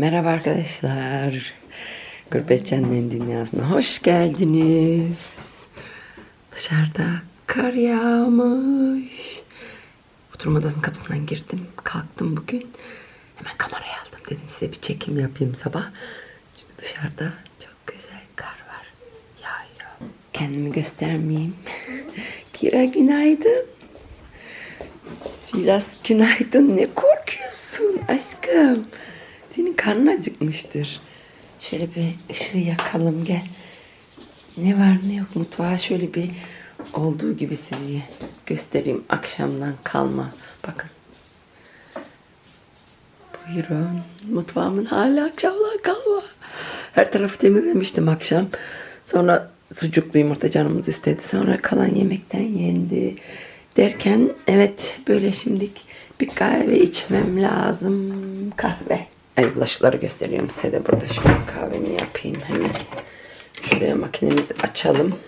Merhaba arkadaşlar. Gurbetçenlerin dünyasına hoş geldiniz. Dışarıda kar yağmış. Oturma odasının kapısından girdim. Kalktım bugün. Hemen kamerayı aldım. Dedim size bir çekim yapayım sabah. Çünkü dışarıda çok güzel kar var. Yağıyor. Kendimi göstermeyeyim. Kira günaydın. Silas günaydın. Ne korkuyorsun aşkım? Senin karnın acıkmıştır. Şöyle bir ışığı yakalım gel. Ne var ne yok mutfağa şöyle bir olduğu gibi sizi göstereyim. Akşamdan kalma. Bakın. Buyurun. Mutfağımın hala akşamdan kalma. Her tarafı temizlemiştim akşam. Sonra sucuklu yumurta canımız istedi. Sonra kalan yemekten yendi. Derken evet böyle şimdilik bir kahve içmem lazım. Kahve. Ay bulaşıkları gösteriyorum size de burada. Şöyle kahvemi yapayım hemen. Şuraya makinemizi açalım.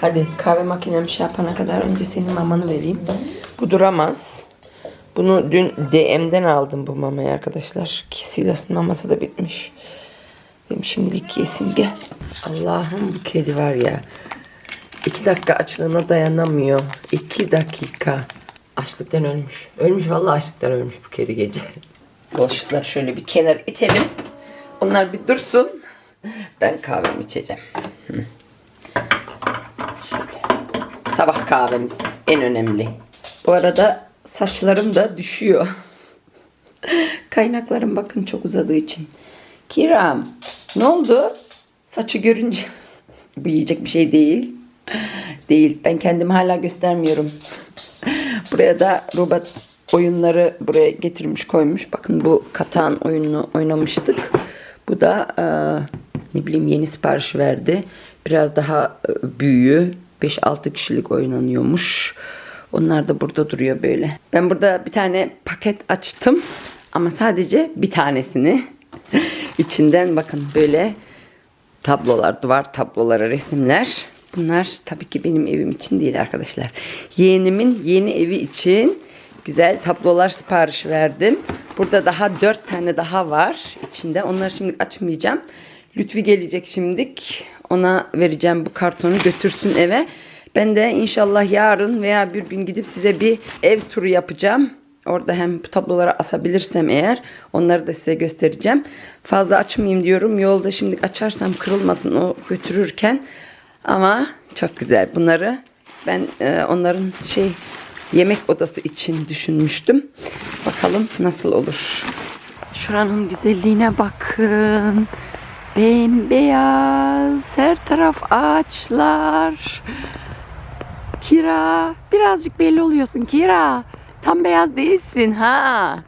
Hadi kahve makinem şey yapana kadar önce senin mamanı vereyim. Bu duramaz. Bunu dün DM'den aldım bu mamayı arkadaşlar. Silas'ın maması da bitmiş. Dedim şimdilik yesin gel. Allah'ım bu kedi var ya. İki dakika açlığına dayanamıyor. İki dakika. Açlıktan ölmüş. Ölmüş vallahi açlıktan ölmüş bu kedi gece. Bulaşıkları şöyle bir kenar itelim. Onlar bir dursun. Ben kahvemi içeceğim. Şöyle. Sabah kahvemiz en önemli. Bu arada saçlarım da düşüyor. Kaynaklarım bakın çok uzadığı için. Kiram ne oldu? Saçı görünce bu yiyecek bir şey değil. Değil. Ben kendimi hala göstermiyorum. Buraya da robot oyunları buraya getirmiş koymuş. Bakın bu katan oyununu oynamıştık. Bu da e, ne bileyim yeni sipariş verdi. Biraz daha e, büyüğü. 5-6 kişilik oynanıyormuş. Onlar da burada duruyor böyle. Ben burada bir tane paket açtım. Ama sadece bir tanesini. İçinden bakın böyle tablolar, duvar tabloları, resimler. Bunlar tabii ki benim evim için değil arkadaşlar. Yeğenimin yeni evi için güzel tablolar sipariş verdim. Burada daha dört tane daha var içinde. Onları şimdi açmayacağım. Lütfi gelecek şimdik. Ona vereceğim bu kartonu götürsün eve. Ben de inşallah yarın veya bir gün gidip size bir ev turu yapacağım. Orada hem bu tabloları asabilirsem eğer onları da size göstereceğim. Fazla açmayayım diyorum. Yolda şimdi açarsam kırılmasın o götürürken. Ama çok güzel. Bunları ben e, onların şey yemek odası için düşünmüştüm. Bakalım nasıl olur. Şuranın güzelliğine bakın. Bembeyaz. Her taraf ağaçlar. Kira, birazcık belli oluyorsun Kira. Tam beyaz değilsin ha.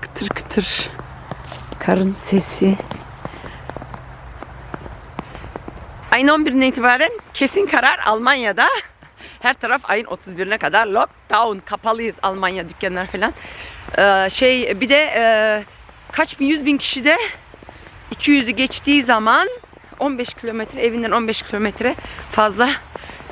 Kıtır kıtır. Karın sesi. Ayın 11'ine itibaren kesin karar Almanya'da. Her taraf ayın 31'ine kadar lockdown. Kapalıyız Almanya dükkanlar falan. Ee, şey bir de e, kaç bin yüz bin kişi de 200'ü geçtiği zaman 15 kilometre evinden 15 kilometre fazla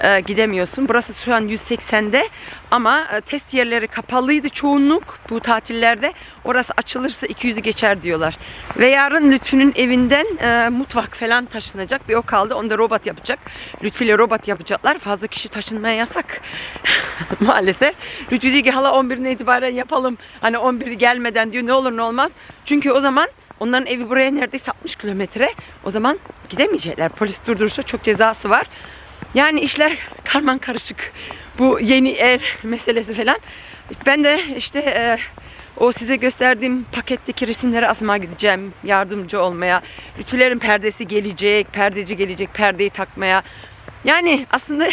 e, gidemiyorsun. Burası şu an 180'de ama e, test yerleri kapalıydı çoğunluk bu tatillerde. Orası açılırsa 200'ü geçer diyorlar. Ve yarın Lütfü'nün evinden e, mutfak falan taşınacak. Bir o kaldı. Onu da robot yapacak. Lütfü ile robot yapacaklar. Fazla kişi taşınmaya yasak. Maalesef. Lütfü diyor ki hala 11'ine itibaren yapalım. Hani 11 gelmeden diyor ne olur ne olmaz. Çünkü o zaman Onların evi buraya neredeyse 60 kilometre. O zaman gidemeyecekler. Polis durdurursa çok cezası var. Yani işler karman karışık. Bu yeni ev meselesi falan. Ben de işte e, o size gösterdiğim paketteki resimleri asmaya gideceğim. Yardımcı olmaya. Lütfülerin perdesi gelecek. Perdeci gelecek. Perdeyi takmaya. Yani aslında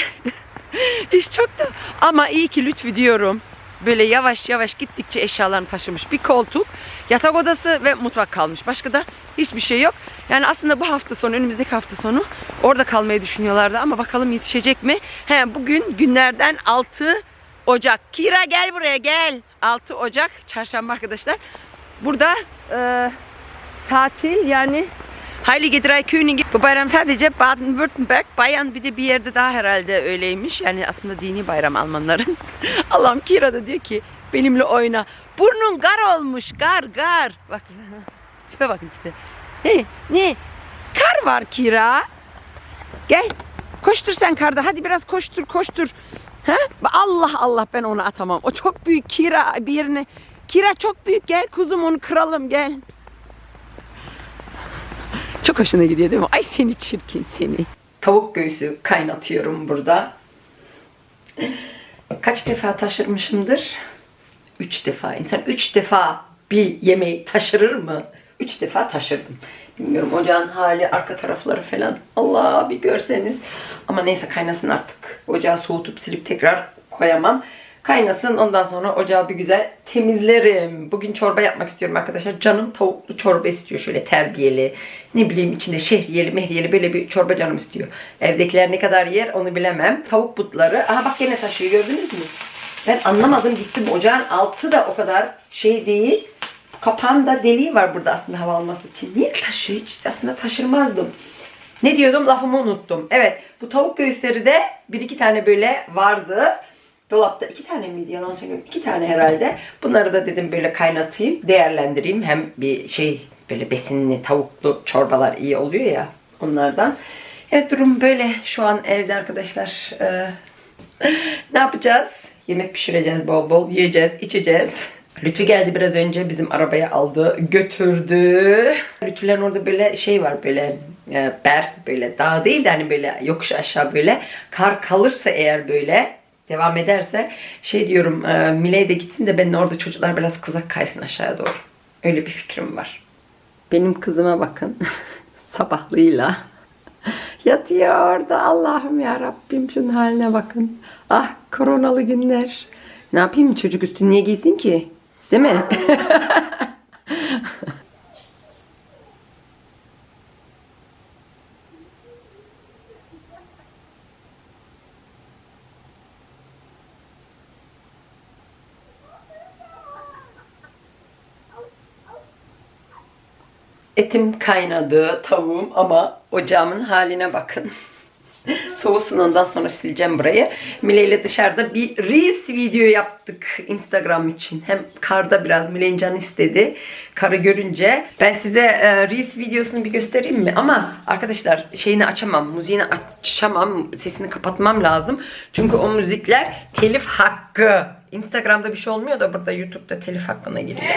iş çok da ama iyi ki Lütfü diyorum böyle yavaş yavaş gittikçe eşyalarını taşımış. Bir koltuk, yatak odası ve mutfak kalmış. Başka da hiçbir şey yok. Yani aslında bu hafta sonu, önümüzdeki hafta sonu orada kalmayı düşünüyorlardı ama bakalım yetişecek mi? He, bugün günlerden 6 Ocak. Kira gel buraya gel. 6 Ocak çarşamba arkadaşlar. Burada e, tatil yani Heilige Drei Könige. Bu bayram sadece Baden-Württemberg, Bayern bir de bir yerde daha herhalde öyleymiş. Yani aslında dini bayram Almanların. Allah'ım Kira da diyor ki benimle oyna. Burnun gar olmuş gar gar. Bak tipe bakın tipe. Hey ne? Kar var Kira. Gel. Koştur sen karda. Hadi biraz koştur koştur. Ha? Allah Allah ben onu atamam. O çok büyük Kira bir yerine. Kira çok büyük gel kuzum onu kıralım gel. Çok hoşuna gidiyor değil mi? Ay seni çirkin seni. Tavuk göğsü kaynatıyorum burada. Kaç defa taşırmışımdır? Üç defa. İnsan üç defa bir yemeği taşırır mı? Üç defa taşırdım. Bilmiyorum ocağın hali, arka tarafları falan. Allah bir görseniz. Ama neyse kaynasın artık. Ocağı soğutup silip tekrar koyamam. Kaynasın ondan sonra ocağı bir güzel temizlerim. Bugün çorba yapmak istiyorum arkadaşlar. Canım tavuklu çorba istiyor şöyle terbiyeli. Ne bileyim içinde şehriyeli mehriyeli böyle bir çorba canım istiyor. Evdekiler ne kadar yer onu bilemem. Tavuk butları. Aha bak gene taşıyor gördünüz mü? Ben anlamadım gittim ocağın altı da o kadar şey değil. Kapağında deliği var burada aslında hava alması için. Niye taşıyor? Hiç aslında taşırmazdım. Ne diyordum? Lafımı unuttum. Evet bu tavuk göğüsleri de bir iki tane böyle vardı. Dolapta iki tane miydi yalan söylüyorum. İki tane herhalde. Bunları da dedim böyle kaynatayım, değerlendireyim. Hem bir şey böyle besinli tavuklu çorbalar iyi oluyor ya onlardan. Evet durum böyle şu an evde arkadaşlar. Ee, ne yapacağız? Yemek pişireceğiz bol bol, yiyeceğiz, içeceğiz. Lütfü geldi biraz önce bizim arabaya aldı, götürdü. Lütfülerin orada böyle şey var böyle e, ber böyle dağ değil de hani böyle yokuş aşağı böyle kar kalırsa eğer böyle devam ederse şey diyorum e, Miley de gitsin de ben orada çocuklar biraz kızak kaysın aşağıya doğru. Öyle bir fikrim var. Benim kızıma bakın. Sabahlığıyla yatıyor orada. Allah'ım ya Rabbim şunun haline bakın. Ah koronalı günler. Ne yapayım çocuk üstünü niye giysin ki? Değil mi? Etim kaynadı, tavuğum ama ocağımın haline bakın. Soğusun ondan sonra sileceğim burayı. Mile ile dışarıda bir Reels video yaptık Instagram için. Hem karda biraz Mile'nin canı istedi. Karı görünce. Ben size e, Reels videosunu bir göstereyim mi? Ama arkadaşlar şeyini açamam. Müziğini açamam. Sesini kapatmam lazım. Çünkü o müzikler telif hakkı. Instagram'da bir şey olmuyor da burada YouTube'da telif hakkına giriyor.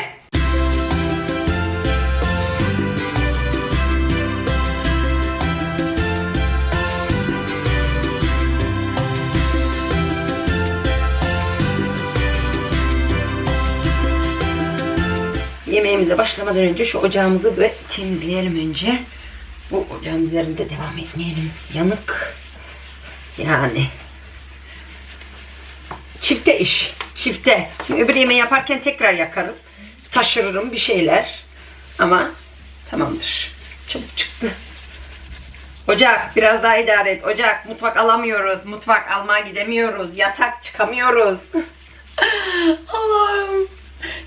Yemeğimize başlamadan önce şu ocağımızı böyle temizleyelim önce. Bu ocağın üzerinde devam etmeyelim. Yanık. Yani. Çifte iş. Çifte. Şimdi öbür yemeği yaparken tekrar yakarım. Taşırırım bir şeyler. Ama tamamdır. Çabuk çıktı. Ocak biraz daha idare et. Ocak mutfak alamıyoruz. Mutfak almaya gidemiyoruz. Yasak çıkamıyoruz. Allah'ım.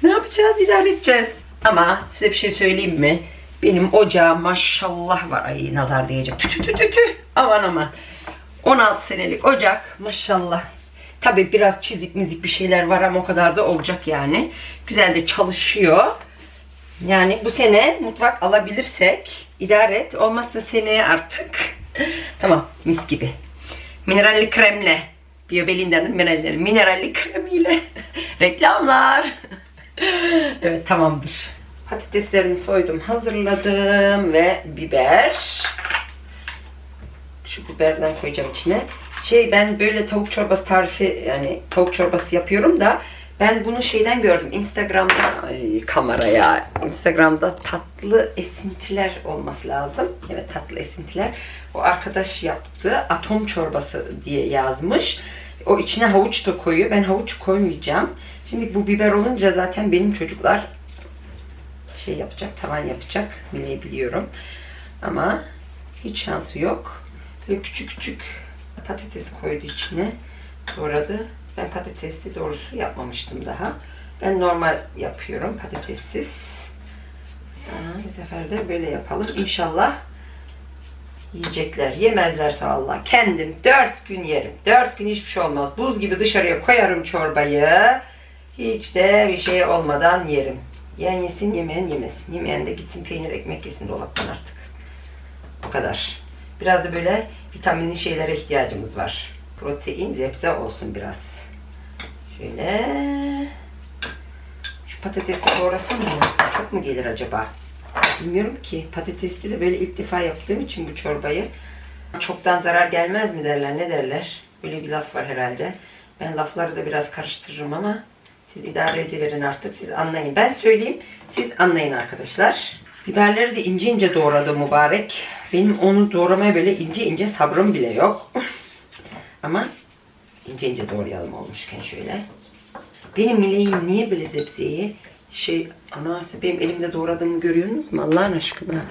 Ne yapacağız? İdare edeceğiz. Ama size bir şey söyleyeyim mi? Benim ocağım maşallah var. Ay nazar diyecek. Tü tü tü tü tü. Aman aman. 16 senelik ocak maşallah. Tabi biraz çizik mizik bir şeyler var ama o kadar da olacak yani. Güzel de çalışıyor. Yani bu sene mutfak alabilirsek idare et. Olmazsa seneye artık. tamam mis gibi. Mineralli kremle. Biobelinder'in mineralleri. Mineralli kremiyle. Reklamlar. evet tamamdır. Patateslerimi soydum hazırladım ve biber. Şu biberden koyacağım içine. Şey ben böyle tavuk çorbası tarifi yani tavuk çorbası yapıyorum da ben bunu şeyden gördüm. Instagram'da ay, kameraya Instagram'da tatlı esintiler olması lazım. Evet tatlı esintiler. O arkadaş yaptı. Atom çorbası diye yazmış. O içine havuç da koyuyor. Ben havuç koymayacağım. Şimdi bu biber olunca zaten benim çocuklar şey yapacak, tavan yapacak. Bileği biliyorum. Ama hiç şansı yok. Böyle küçük küçük patates koydu içine. Doğradı. Ben patatesli doğrusu yapmamıştım daha. Ben normal yapıyorum patatessiz. Aa, bu sefer de böyle yapalım. İnşallah Yiyecekler. Yemezlerse Allah. Kendim dört gün yerim. Dört gün hiçbir şey olmaz. Buz gibi dışarıya koyarım çorbayı. Hiç de bir şey olmadan yerim. Yiyen yesin, yemeyen yemesin. Yemeyen de gitsin peynir ekmek yesin dolaptan artık. Bu kadar. Biraz da böyle vitaminli şeylere ihtiyacımız var. Protein, zepse olsun biraz. Şöyle. Şu patatesi doğrasam mı? Çok mu gelir acaba? Bilmiyorum ki. Patatesli de böyle ilk defa yaptığım için bu çorbayı. Çoktan zarar gelmez mi derler, ne derler? Böyle bir laf var herhalde. Ben lafları da biraz karıştırırım ama siz idare ediverin artık. Siz anlayın. Ben söyleyeyim, siz anlayın arkadaşlar. Biberleri de ince ince doğradı mübarek. Benim onu doğramaya böyle ince ince sabrım bile yok. ama ince ince doğrayalım olmuşken şöyle. Benim mileğim niye böyle zepseyi şey anası benim elimde doğradığımı görüyorsunuz mu Allah'ın aşkına?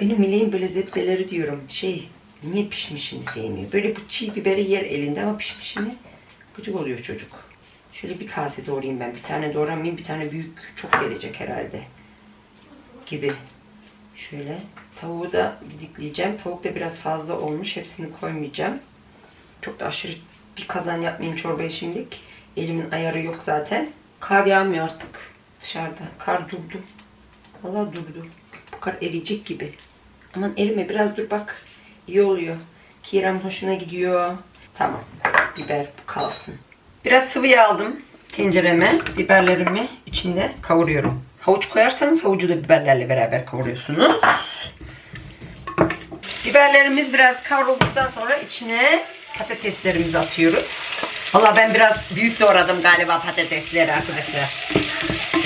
benim mileğim böyle zepseleri diyorum şey niye pişmişini sevmiyor. Böyle bu çiğ biberi yer elinde ama pişmişini gıcık oluyor çocuk. Şöyle bir kase doğrayayım ben. Bir tane doğramayayım bir tane büyük çok gelecek herhalde. Gibi. Şöyle tavuğu da didikleyeceğim. Tavuk da biraz fazla olmuş. Hepsini koymayacağım. Çok da aşırı bir kazan yapmayayım çorbayı şimdilik. Elimin ayarı yok zaten. Kar yağmıyor artık dışarıda. Kar durdu. Vallahi durdu. Bu kar eriyecek gibi. Aman erime biraz dur bak. İyi oluyor. Kirem hoşuna gidiyor. Tamam. Biber kalsın. Biraz sıvı yağ aldım tencereme. Biberlerimi içinde kavuruyorum. Havuç koyarsanız havucu da biberlerle beraber kavuruyorsunuz. Biberlerimiz biraz kavrulduktan sonra içine patateslerimizi atıyoruz. Valla ben biraz büyük doğradım galiba patatesleri arkadaşlar.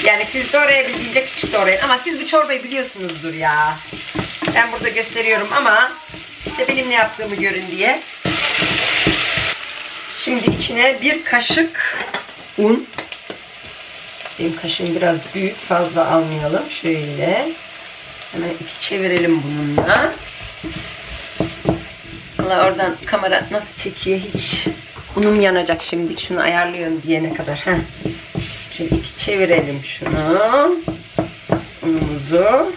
Yani siz doğrayabildiğince küçük doğrayın. Ama siz bu çorbayı biliyorsunuzdur ya. Ben burada gösteriyorum ama işte benim ne yaptığımı görün diye. Şimdi içine bir kaşık un. Benim kaşığım biraz büyük. Fazla almayalım. Şöyle. Hemen iki çevirelim bununla. Valla oradan kamera nasıl çekiyor hiç. Unum yanacak şimdi. Şunu ayarlıyorum diyene kadar. Heh. Şöyle iki çevirelim şunu. Unumuzu.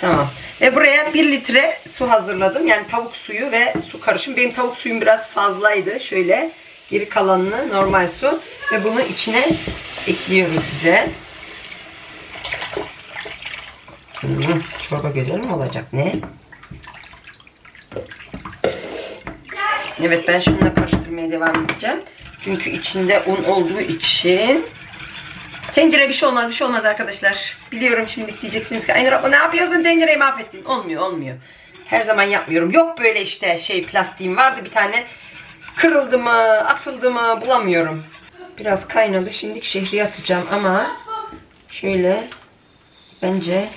Tamam. Ve buraya 1 litre su hazırladım. Yani tavuk suyu ve su karışım. Benim tavuk suyum biraz fazlaydı. Şöyle geri kalanını normal su. Ve bunu içine ekliyoruz bize. Hmm, çorba güzel mi olacak? Ne? Evet ben şununla karıştırmaya devam edeceğim. Çünkü içinde un olduğu için Tencere bir şey olmaz bir şey olmaz arkadaşlar. Biliyorum şimdi diyeceksiniz ki Aynur abla ne yapıyorsun tencereyi mahvettin. Olmuyor olmuyor. Her zaman yapmıyorum. Yok böyle işte şey plastiğim vardı bir tane. Kırıldı mı atıldı mı bulamıyorum. Biraz kaynadı. Şimdi şehriye atacağım ama şöyle bence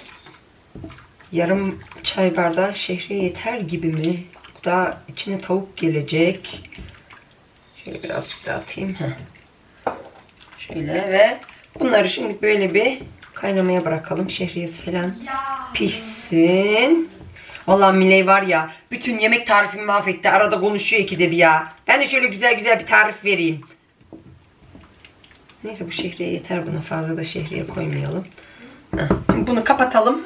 yarım çay bardağı şehriye yeter gibi mi? Daha içine tavuk gelecek. Şöyle birazcık daha atayım. Heh. Şöyle ve bunları şimdi böyle bir kaynamaya bırakalım. Şehriyesi falan pişsin. Vallahi Miley var ya bütün yemek tarifimi mahvetti. Arada konuşuyor ikide bir ya. Ben de şöyle güzel güzel bir tarif vereyim. Neyse bu şehriye yeter buna. Fazla da şehriye koymayalım. Heh, Şimdi bunu kapatalım.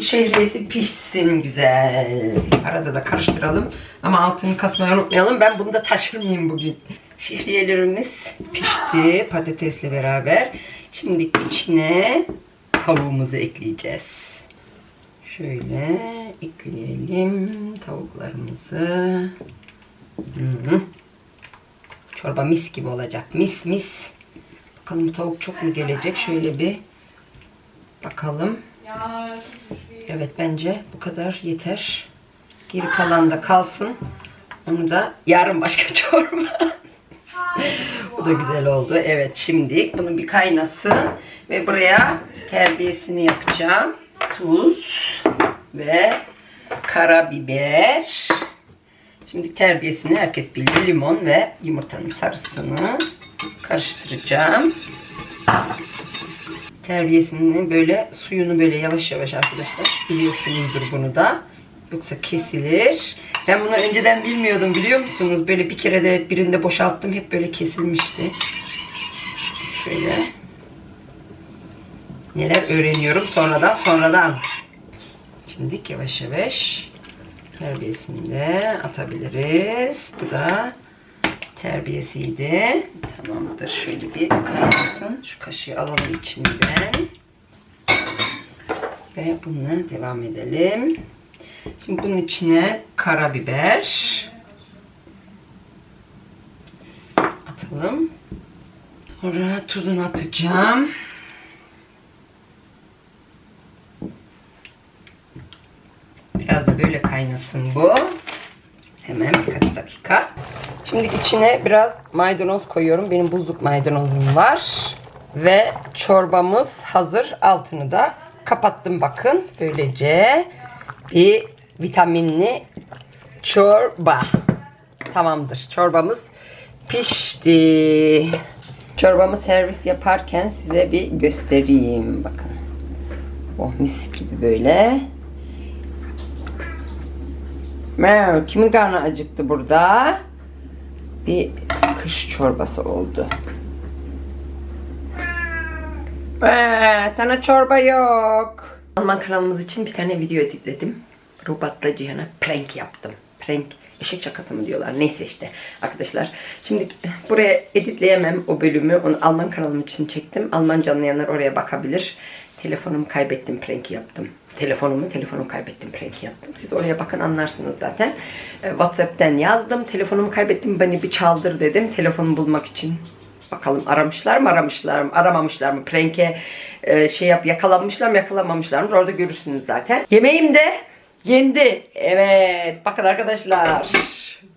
Şehriyesi pişsin güzel. Arada da karıştıralım. Ama altını kasmayı unutmayalım. Ben bunu da taşırmayayım bugün. Şehriyelerimiz pişti patatesle beraber. Şimdi içine tavuğumuzu ekleyeceğiz. Şöyle ekleyelim tavuklarımızı. Hı. Çorba mis gibi olacak. Mis mis. Bakalım tavuk çok mu gelecek? Şöyle bir bakalım. Evet bence bu kadar yeter. Geri kalan da kalsın. Onu da yarın başka çorba. bu da güzel oldu. Evet şimdi bunu bir kaynasın. Ve buraya terbiyesini yapacağım. Tuz ve karabiber. Şimdi terbiyesini herkes bilir. Limon ve yumurtanın sarısını karıştıracağım. Terbiyesini böyle suyunu böyle yavaş yavaş arkadaşlar biliyorsunuzdur bunu da. Yoksa kesilir. Ben bunu önceden bilmiyordum biliyor musunuz? Böyle bir kere de birinde boşalttım hep böyle kesilmişti. Şöyle. Neler öğreniyorum sonradan sonradan. Şimdi yavaş yavaş terbiyesini de atabiliriz. Bu da terbiyesiydi. Tamamdır. Şöyle bir kaynasın. Şu kaşığı alalım içinden. Ve bununla devam edelim. Şimdi bunun içine karabiber atalım. Sonra tuzunu atacağım. Biraz da böyle kaynasın bu. Hemen birkaç dakika. Şimdi içine biraz maydanoz koyuyorum. Benim buzluk maydanozum var. Ve çorbamız hazır. Altını da kapattım bakın. Böylece bir vitaminli çorba. Tamamdır. Çorbamız pişti. Çorbamı servis yaparken size bir göstereyim. Bakın. Oh mis gibi böyle. Meow, kimin karnı acıktı burada? Bir kış çorbası oldu. Ee, sana çorba yok. Alman kanalımız için bir tane video editledim. Robotla Cihan'a prank yaptım. Prank eşek şakası mı diyorlar. Neyse işte arkadaşlar. Şimdi buraya editleyemem o bölümü. Onu Alman kanalım için çektim. Almanca anlayanlar oraya bakabilir. Telefonumu kaybettim prank yaptım. Telefonumu, telefonumu kaybettim prank yaptım. Siz oraya bakın anlarsınız zaten. E, WhatsApp'ten yazdım. Telefonumu kaybettim beni bir çaldır dedim. Telefonu bulmak için Bakalım aramışlar mı aramışlar mı aramamışlar mı prank'e e, şey yap yakalanmışlar mı yakalanmamışlar mı orada görürsünüz zaten. Yemeğim de yendi. Evet bakın arkadaşlar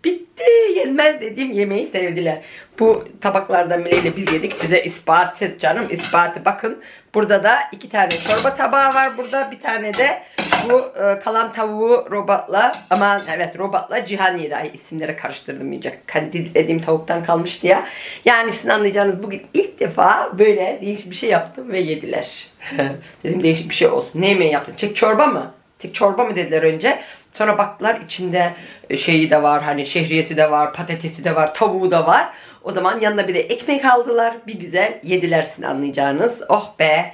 bitti yenmez dediğim yemeği sevdiler. Bu tabaklardan biriyle biz yedik size ispatı canım ispatı bakın. Burada da iki tane çorba tabağı var burada bir tane de bu e, kalan tavuğu robotla aman evet robotla Cihan. Ay isimleri karıştırdım iyice. Dediğim tavuktan kalmıştı ya. Yani sizin anlayacağınız bugün ilk defa böyle değişik bir şey yaptım ve yediler. Dedim değişik bir şey olsun. Ne yemeği yaptın? Tek çorba mı? Tek çorba mı dediler önce. Sonra baktılar içinde e, şeyi de var hani şehriyesi de var, patatesi de var, tavuğu da var. O zaman yanına bir de ekmek aldılar. Bir güzel yediler sizin anlayacağınız. Oh be.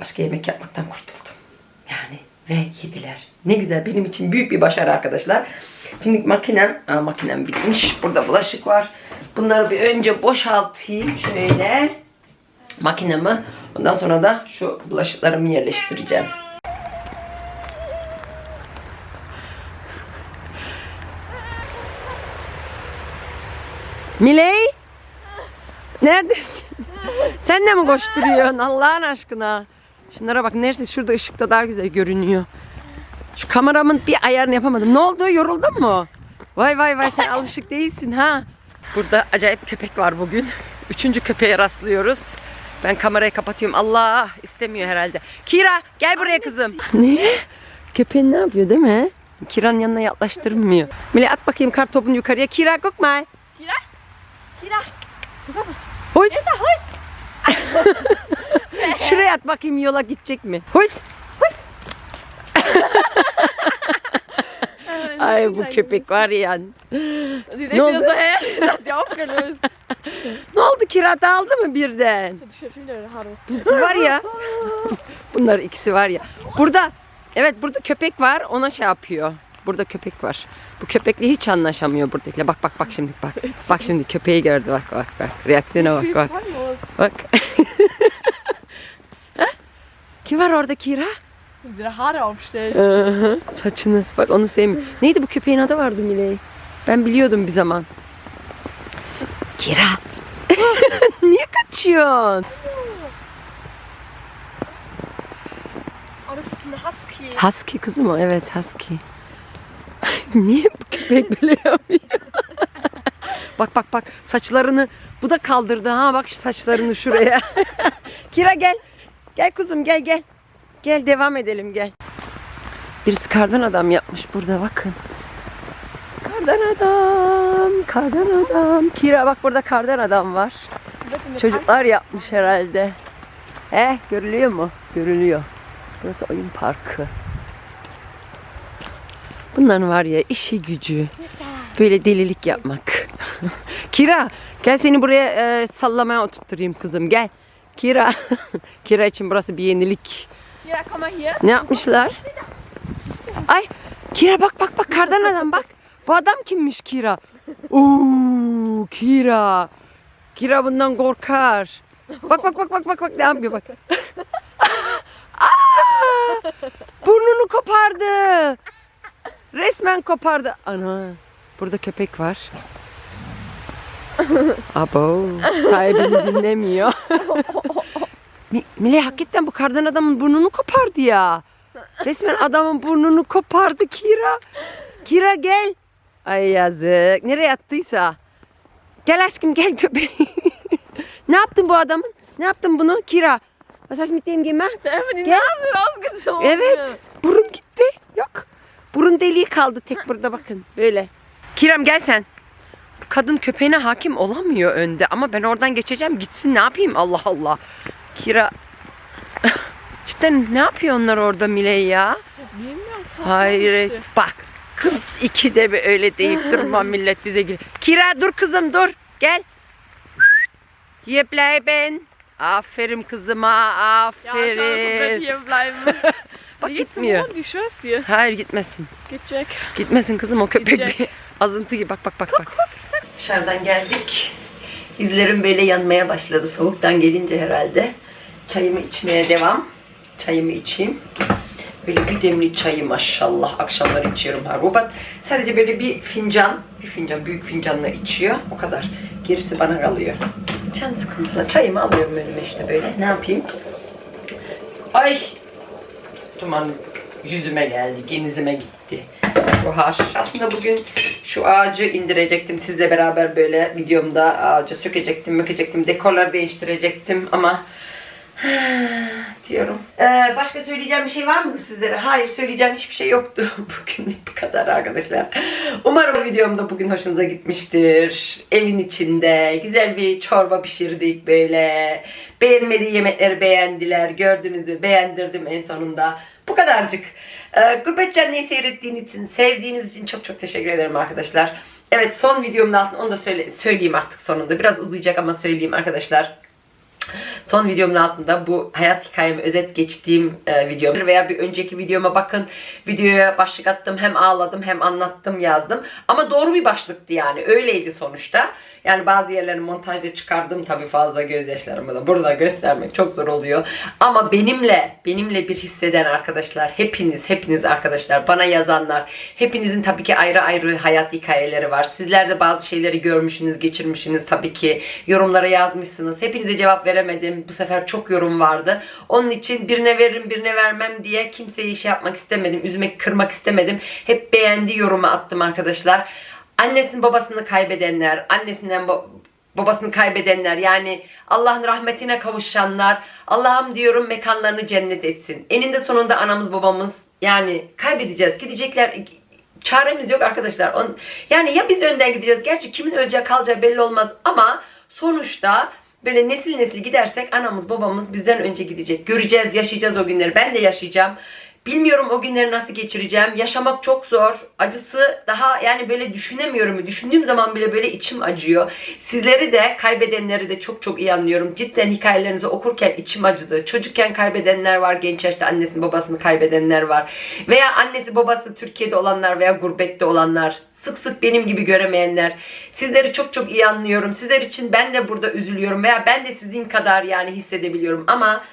Başka yemek yapmaktan kurtuldum. Yani ve yediler. Ne güzel benim için büyük bir başarı arkadaşlar. Şimdi makinem, aa, makinem bitmiş. Burada bulaşık var. Bunları bir önce boşaltayım şöyle makinemi. Ondan sonra da şu bulaşıklarımı yerleştireceğim. Miley? Neredesin? Sen de mi koşturuyorsun Allah'ın aşkına? Şunlara bak neresi şurada ışıkta daha güzel görünüyor. Şu kameramın bir ayarını yapamadım. Ne oldu? Yoruldun mu? Vay vay vay sen alışık değilsin ha. Burada acayip köpek var bugün. Üçüncü köpeğe rastlıyoruz. Ben kamerayı kapatıyorum. Allah istemiyor herhalde. Kira gel buraya kızım. Ne? Köpeğin ne yapıyor değil mi? Kira'nın yanına yaklaştırmıyor. Mile at bakayım kar topunu yukarıya. Kira kokma. Kira. Hoş. Şuraya at bakayım yola gidecek mi? Hoş. Ay bu köpek var ya. Ne oldu? Ne oldu kira dağıldı mı birden? Var ya. Bunlar ikisi var ya. Burada evet burada köpek var ona şey yapıyor. Burada köpek var. Bu köpekle hiç anlaşamıyor buradakiler. Bak bak bak şimdi bak. Bak şimdi köpeği gördü bak bak bak. Reaksiyona bak bak. Bak. Kim var orada Kira? Diese Haare aufstellt. Saçını. Bak onu sevmiyor. Neydi bu köpeğin adı vardı Miley? Ben biliyordum bir zaman. Kira. Niye kaçıyorsun? Ein Husky. Husky kızı mı? Evet Husky. Niye bu köpek böyle yapıyor? bak bak bak saçlarını bu da kaldırdı ha bak saçlarını şuraya. Kira gel. Gel kuzum gel gel. Gel devam edelim gel. Birisi kardan adam yapmış burada bakın. Kardan adam, kardan adam. Kira bak burada kardan adam var. Çocuklar yapmış herhalde. He görülüyor mu? Görülüyor. Burası oyun parkı. Bunların var ya işi gücü. Böyle delilik yapmak. Kira gel seni buraya e, sallamaya oturtturayım kızım gel. Kira. Kira için burası bir yenilik. Komm hier. Ne yapmışlar? Ay Kira bak bak bak kardan adam bak. Bu adam kimmiş Kira? Oo Kira. Kira bundan korkar. Bak bak bak bak bak bak ne yapıyor bak. Aa! Burnunu kopardı. Resmen kopardı. Ana burada köpek var. Abo sahibini dinlemiyor. Mi- Mile hakikaten bu kardan adamın burnunu kopardı ya. Resmen adamın burnunu kopardı Kira. Kira gel. Ay yazık. Nereye attıysa. Gel aşkım gel köpeğim. ne yaptın bu adamın? Ne yaptın bunu Kira? Was hast du mit dem gemacht? Einfach die Gel. Nase rausgezogen. Evet. Burun gitti. Yok. Burun deliği kaldı tek burada bakın. Böyle. Kiram gel sen. Bu Kadın köpeğine hakim olamıyor önde ama ben oradan geçeceğim gitsin ne yapayım Allah Allah. Kira Cidden ne yapıyor onlar orada Miley ya? Bilmiyorum. Hayır bak kız iki de bir öyle deyip durma millet bize gül. Kira dur kızım dur gel. Hier bleiben. Aferin kızıma Ja, ich soll komplett aferin. Bak zum gitmiyor. Die schwör's dir. Hayır gitmesin. Jack. Gitmesin kızım o köpek Gidecek. bir azıntı gibi. Bak bak bak bak. Dışarıdan geldik. Dizlerim böyle yanmaya başladı soğuktan gelince herhalde. Çayımı içmeye devam. Çayımı içeyim. Böyle bir demli çayı maşallah akşamları içiyorum harubat. Sadece böyle bir fincan, bir fincan büyük fincanla içiyor. O kadar. Gerisi bana kalıyor. Can sıkıntısına çayımı alıyorum önüme işte böyle. Ne yapayım? Ay duman yüzüme geldi, genizime gitti. Buhar. Aslında bugün şu ağacı indirecektim sizle beraber böyle videomda ağacı sökecektim, mökecektim, dekorları değiştirecektim ama diyorum. Ee, başka söyleyeceğim bir şey var mıydı sizlere? Hayır söyleyeceğim hiçbir şey yoktu. Bugün bu kadar arkadaşlar. Umarım videom da bugün hoşunuza gitmiştir. Evin içinde güzel bir çorba pişirdik böyle. Beğenmediği yemekleri beğendiler. Gördünüz mü? Beğendirdim en sonunda. Bu kadarcık. Ee, Gurbet Canlı'yı seyrettiğiniz için, sevdiğiniz için çok çok teşekkür ederim arkadaşlar. Evet son videomun altına onu da söyle, söyleyeyim artık sonunda. Biraz uzayacak ama söyleyeyim arkadaşlar. Son videomun altında bu hayat hikayemi özet geçtiğim e, videom veya bir önceki videoma bakın. Videoya başlık attım hem ağladım hem anlattım yazdım. Ama doğru bir başlıktı yani öyleydi sonuçta. Yani bazı yerlerini montajda çıkardım tabii fazla gözyaşlarımı da burada göstermek çok zor oluyor. Ama benimle benimle bir hisseden arkadaşlar hepiniz hepiniz arkadaşlar bana yazanlar hepinizin tabii ki ayrı ayrı hayat hikayeleri var. Sizler de bazı şeyleri görmüşsünüz geçirmişsiniz tabii ki yorumlara yazmışsınız. Hepinize cevap veremedim. Bu sefer çok yorum vardı. Onun için birine veririm birine vermem diye kimseyi şey yapmak istemedim. Üzmek kırmak istemedim. Hep beğendi yorumu attım arkadaşlar. Annesini babasını kaybedenler, annesinden ba- babasını kaybedenler yani Allah'ın rahmetine kavuşanlar Allah'ım diyorum mekanlarını cennet etsin. Eninde sonunda anamız babamız yani kaybedeceğiz gidecekler çaremiz yok arkadaşlar. Yani ya biz önden gideceğiz gerçi kimin öleceği kalacağı belli olmaz ama sonuçta böyle nesil nesil gidersek anamız babamız bizden önce gidecek. Göreceğiz yaşayacağız o günleri ben de yaşayacağım. Bilmiyorum o günleri nasıl geçireceğim. Yaşamak çok zor. Acısı daha yani böyle düşünemiyorum. Düşündüğüm zaman bile böyle içim acıyor. Sizleri de kaybedenleri de çok çok iyi anlıyorum. Cidden hikayelerinizi okurken içim acıdı. Çocukken kaybedenler var. Genç yaşta annesini babasını kaybedenler var. Veya annesi babası Türkiye'de olanlar veya gurbette olanlar. Sık sık benim gibi göremeyenler. Sizleri çok çok iyi anlıyorum. Sizler için ben de burada üzülüyorum. Veya ben de sizin kadar yani hissedebiliyorum. Ama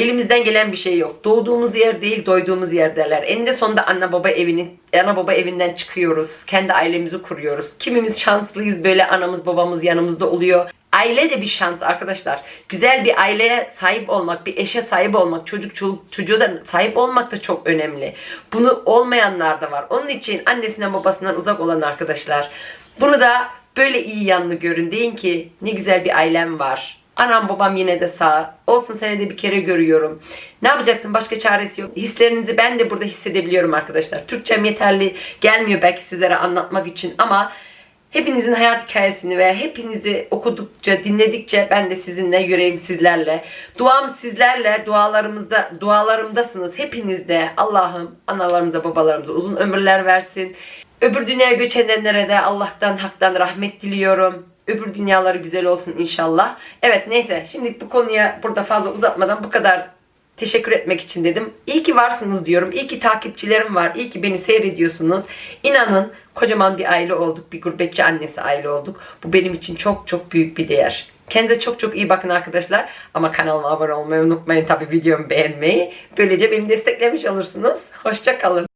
Elimizden gelen bir şey yok. Doğduğumuz yer değil, doyduğumuz yer derler. Eninde sonunda anne baba evinin ana baba evinden çıkıyoruz. Kendi ailemizi kuruyoruz. Kimimiz şanslıyız böyle anamız babamız yanımızda oluyor. Aile de bir şans arkadaşlar. Güzel bir aileye sahip olmak, bir eşe sahip olmak, çocuk çocuğa da sahip olmak da çok önemli. Bunu olmayanlar da var. Onun için annesinden babasından uzak olan arkadaşlar. Bunu da böyle iyi yanlı görün. Deyin ki ne güzel bir ailem var. Anam babam yine de sağ. Olsun senede bir kere görüyorum. Ne yapacaksın? Başka çaresi yok. Hislerinizi ben de burada hissedebiliyorum arkadaşlar. Türkçem yeterli gelmiyor belki sizlere anlatmak için ama hepinizin hayat hikayesini ve hepinizi okudukça, dinledikçe ben de sizinle, yüreğim sizlerle. Duam sizlerle, dualarımızda, dualarımdasınız. Hepiniz de Allah'ım analarımıza, babalarımıza uzun ömürler versin. Öbür dünyaya göç edenlere de Allah'tan, haktan rahmet diliyorum. Öbür dünyaları güzel olsun inşallah. Evet neyse şimdi bu konuya burada fazla uzatmadan bu kadar teşekkür etmek için dedim. İyi ki varsınız diyorum. İyi ki takipçilerim var. İyi ki beni seyrediyorsunuz. İnanın kocaman bir aile olduk. Bir gurbetçi annesi aile olduk. Bu benim için çok çok büyük bir değer. Kendinize çok çok iyi bakın arkadaşlar. Ama kanalıma abone olmayı unutmayın. Tabii videomu beğenmeyi. Böylece beni desteklemiş olursunuz. Hoşça kalın.